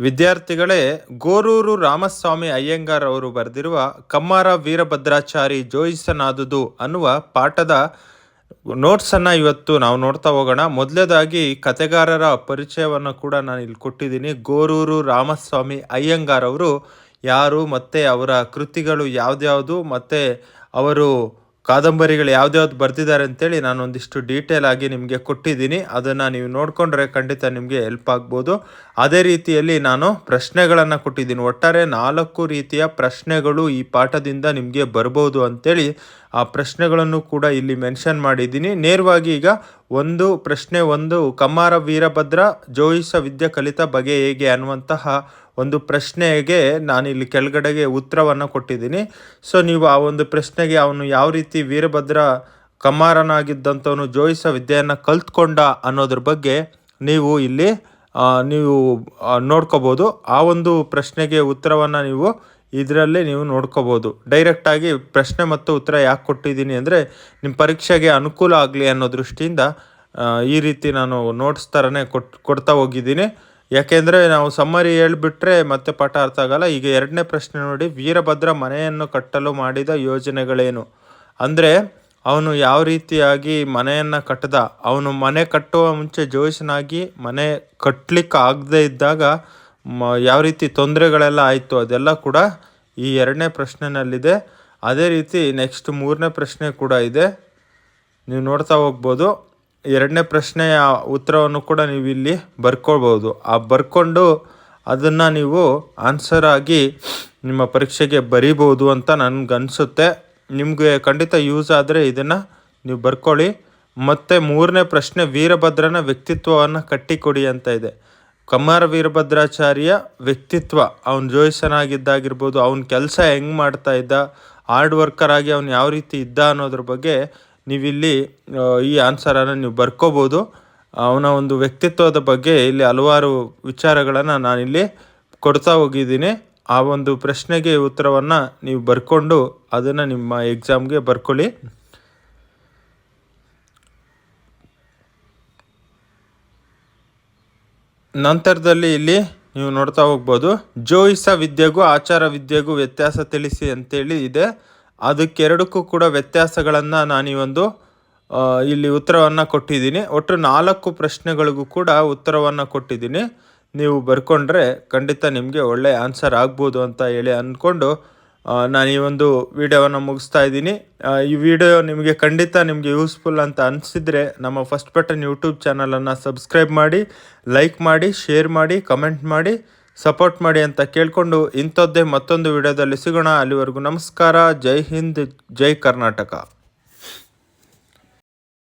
ವಿದ್ಯಾರ್ಥಿಗಳೇ, ಗೋರೂರು ರಾಮಸ್ವಾಮಿ ಅಯ್ಯಂಗಾರ್ ಅವರು ಬರೆದಿರುವ ಕಮ್ಮಾರ ವೀರಭದ್ರಾಚಾರಿ ಜೋಯಿಸನಾದುದು ಅನ್ನುವ ಪಾಠದ ನೋಟ್ಸನ್ನು ಇವತ್ತು ನಾವು ನೋಡ್ತಾ ಹೋಗೋಣ. ಮೊದಲೇದಾಗಿ ಕತೆಗಾರರ ಪರಿಚಯವನ್ನು ಕೂಡ ನಾನು ಇಲ್ಲಿ ಕೊಟ್ಟಿದ್ದೀನಿ. ಗೋರೂರು ರಾಮಸ್ವಾಮಿ ಅಯ್ಯಂಗಾರ್ ಅವರು ಯಾರು, ಮತ್ತು ಅವರ ಕೃತಿಗಳು ಯಾವುದ್ಯಾವುದು, ಮತ್ತು ಅವರು ಕಾದಂಬರಿಗಳು ಯಾವ್ದ್ಯಾವ್ದು ಬರ್ತಿದ್ದಾರೆ ಅಂತೇಳಿ ನಾನು ಒಂದಿಷ್ಟು ಡೀಟೇಲ್ ಆಗಿ ನಿಮಗೆ ಕೊಟ್ಟಿದ್ದೀನಿ. ಅದನ್ನು ನೀವು ನೋಡಿಕೊಂಡ್ರೆ ಖಂಡಿತ ನಿಮಗೆ ಹೆಲ್ಪ್ ಆಗ್ಬೋದು. ಅದೇ ರೀತಿಯಲ್ಲಿ ನಾನು ಪ್ರಶ್ನೆಗಳನ್ನು ಕೊಟ್ಟಿದ್ದೀನಿ. ಒಟ್ಟಾರೆ ನಾಲ್ಕು ರೀತಿಯ ಪ್ರಶ್ನೆಗಳು ಈ ಪಾಠದಿಂದ ನಿಮಗೆ ಬರ್ಬೋದು ಅಂತೇಳಿ ಆ ಪ್ರಶ್ನೆಗಳನ್ನು ಕೂಡ ಇಲ್ಲಿ ಮೆನ್ಷನ್ ಮಾಡಿದ್ದೀನಿ. ನೇರವಾಗಿ ಈಗ ಒಂದು ಪ್ರಶ್ನೆ, ಒಂದು ಕಮ್ಮಾರ ವೀರಭದ್ರ, ಜೋಯಿಸ ವಿದ್ಯೆ ಕಲಿತ ಬಗೆ ಹೇಗೆ ಅನ್ನುವಂತಹ ಒಂದು ಪ್ರಶ್ನೆಗೆ ನಾನು ಇಲ್ಲಿ ಕೆಳಗಡೆಗೆ ಉತ್ತರವನ್ನು ಕೊಟ್ಟಿದ್ದೀನಿ. ಸೊ ನೀವು ಆ ಒಂದು ಪ್ರಶ್ನೆಗೆ ಅವನು ಯಾವ ರೀತಿ ವೀರಭದ್ರ ಕಮ್ಮಾರನಾಗಿದ್ದಂಥವನು, ಜೋಯಿಸ ವಿದ್ಯೆಯನ್ನು ಕಲ್ತ್ಕೊಂಡ ಅನ್ನೋದ್ರ ಬಗ್ಗೆ ನೀವು ಇಲ್ಲಿ ನೀವು ನೋಡ್ಕೋಬೋದು. ಆ ಒಂದು ಪ್ರಶ್ನೆಗೆ ಉತ್ತರವನ್ನು ನೀವು ಇದರಲ್ಲಿ ನೀವು ನೋಡ್ಕೋಬೋದು. ಡೈರೆಕ್ಟಾಗಿ ಪ್ರಶ್ನೆ ಮತ್ತು ಉತ್ತರ ಯಾಕೆ ಕೊಟ್ಟಿದ್ದೀನಿ ಅಂದರೆ ನಿಮ್ಮ ಪರೀಕ್ಷೆಗೆ ಅನುಕೂಲ ಆಗಲಿ ಅನ್ನೋ ದೃಷ್ಟಿಯಿಂದ ಈ ರೀತಿ ನಾನು ನೋಟ್ಸ್ ಥರನೇ ಕೊಟ್, ಕೊಡ್ತಾ ಹೋಗಿದ್ದೀನಿ. ಯಾಕೆಂದರೆ ನಾವು ಸಮ್ಮರಿ ಹೇಳ್ಬಿಟ್ರೆ ಮತ್ತೆ ಪಾಠ ಅರ್ಥ ಆಗಲ್ಲ. ಈಗ ಎರಡನೇ ಪ್ರಶ್ನೆ ನೋಡಿ, ವೀರಭದ್ರ ಮನೆಯನ್ನು ಕಟ್ಟಲು ಮಾಡಿದ ಯೋಜನೆಗಳೇನು? ಅಂದರೆ ಅವನು ಯಾವ ರೀತಿಯಾಗಿ ಮನೆಯನ್ನು ಕಟ್ಟದ? ಅವನು ಮನೆ ಕಟ್ಟುವ ಮುಂಚೆ ಜೋಯಿಸನಾಗಿ ಮನೆ ಕಟ್ಟಲಿಕ್ಕೆ ಆಗದೇ ಇದ್ದಾಗ ಮ, ಯಾವ ರೀತಿ ತೊಂದರೆಗಳೆಲ್ಲ ಆಯಿತು, ಅದೆಲ್ಲ ಕೂಡ ಈ ಎರಡನೇ ಪ್ರಶ್ನೆನಲ್ಲಿದೆ. ಅದೇ ರೀತಿ ನೆಕ್ಸ್ಟ್ ಮೂರನೇ ಪ್ರಶ್ನೆ ಕೂಡ ಇದೆ. ನೀವು ನೋಡ್ತಾ ಹೋಗ್ಬೋದು. ಎರಡನೇ ಪ್ರಶ್ನೆಯ ಉತ್ತರವನ್ನು ಕೂಡ ನೀವು ಇಲ್ಲಿ ಬರ್ಕೊಳ್ಬೋದು. ಆ ಬರ್ಕೊಂಡು ಅದನ್ನು ನೀವು ಆನ್ಸರ್ ಆಗಿ ನಿಮ್ಮ ಪರೀಕ್ಷೆಗೆ ಬರೀಬೋದು ಅಂತ ನನಗನ್ಸುತ್ತೆ. ನಿಮಗೆ ಖಂಡಿತ ಯೂಸ್ ಆದರೆ ಇದನ್ನು ನೀವು ಬರ್ಕೊಳ್ಳಿ. ಮತ್ತು ಮೂರನೇ ಪ್ರಶ್ನೆ ವೀರಭದ್ರನ ವ್ಯಕ್ತಿತ್ವವನ್ನು ಕಟ್ಟಿಕೊಡಿ ಅಂತ ಇದೆ. ಕಮ್ಮಾರ ವೀರಭದ್ರಾಚಾರ್ಯ ವ್ಯಕ್ತಿತ್ವ, ಅವ್ನು ಜೋಯಿಸನಾಗಿದ್ದಾಗಿರ್ಬೋದು, ಅವನ ಕೆಲಸ ಹೆಂಗೆ ಮಾಡ್ತಾ ಇದ್ದ, ಹಾರ್ಡ್ ವರ್ಕರ್ ಆಗಿ ಅವ್ನು ಯಾವ ರೀತಿ ಇದ್ದ ಅನ್ನೋದ್ರ ಬಗ್ಗೆ ನೀವಿಲ್ಲಿ ಈ ಆನ್ಸರನ್ನು ನೀವು ಬರ್ಕೋಬೋದು. ಅವನ ಒಂದು ವ್ಯಕ್ತಿತ್ವದ ಬಗ್ಗೆ ಇಲ್ಲಿ ಹಲವಾರು ವಿಚಾರಗಳನ್ನು ನಾನಿಲ್ಲಿ ಕೊಡ್ತಾ ಹೋಗಿದ್ದೀನಿ. ಆ ಒಂದು ಪ್ರಶ್ನೆಗೆ ಉತ್ತರವನ್ನು ನೀವು ಬರ್ಕೊಂಡು ಅದನ್ನು ನಿಮ್ಮ ಎಕ್ಸಾಮ್ಗೆ ಬರ್ಕೊಳ್ಳಿ. ನಂತರದಲ್ಲಿ ಇಲ್ಲಿ ನೀವು ನೋಡ್ತಾ ಹೋಗ್ಬೋದು. ಜೋಯಿಸ ವಿದ್ಯೆಗೂ ಆಚಾರ ವಿದ್ಯೆಗೂ ವ್ಯತ್ಯಾಸ ತಿಳಿಸಿ ಅಂತೇಳಿ ಇದೆ. ಅದಕ್ಕೆರಡಕ್ಕೂ ಕೂಡ ವ್ಯತ್ಯಾಸಗಳನ್ನು ನಾನು ಒಂದು ಇಲ್ಲಿ ಉತ್ತರವನ್ನು ಕೊಟ್ಟಿದ್ದೀನಿ. ಒಟ್ಟು ನಾಲ್ಕು ಪ್ರಶ್ನೆಗಳಿಗೂ ಕೂಡ ಉತ್ತರವನ್ನು ಕೊಟ್ಟಿದ್ದೀನಿ. ನೀವು ಬರ್ಕೊಂಡ್ರೆ ಖಂಡಿತ ನಿಮಗೆ ಒಳ್ಳೆಯ ಆನ್ಸರ್ ಆಗ್ಬೋದು ಅಂತ ಹೇಳಿ ಅಂದ್ಕೊಂಡು ನಾನು ಈ ಒಂದು ವಿಡಿಯೋವನ್ನು ಮುಗಿಸ್ತಾ ಇದ್ದೀನಿ. ಈ ವಿಡಿಯೋ ನಿಮಗೆ ಖಂಡಿತ ನಿಮಗೆ ಯೂಸ್ಫುಲ್ ಅಂತ ಅನಿಸಿದರೆ ನಮ್ಮ ಫಸ್ಟ್ ಬಟನ್ ಯೂಟ್ಯೂಬ್ ಚಾನಲನ್ನು ಸಬ್ಸ್ಕ್ರೈಬ್ ಮಾಡಿ, ಲೈಕ್ ಮಾಡಿ, ಶೇರ್ ಮಾಡಿ, ಕಮೆಂಟ್ ಮಾಡಿ, ಸಪೋರ್ಟ್ ಮಾಡಿ ಅಂತ ಕೇಳಿಕೊಂಡು ಇಂಥದ್ದೇ ಮತ್ತೊಂದು ವಿಡಿಯೋದಲ್ಲಿ ಸಿಗೋಣ. ಅಲ್ಲಿವರೆಗೂ ನಮಸ್ಕಾರ. ಜೈ ಹಿಂದ್, ಜೈ ಕರ್ನಾಟಕ.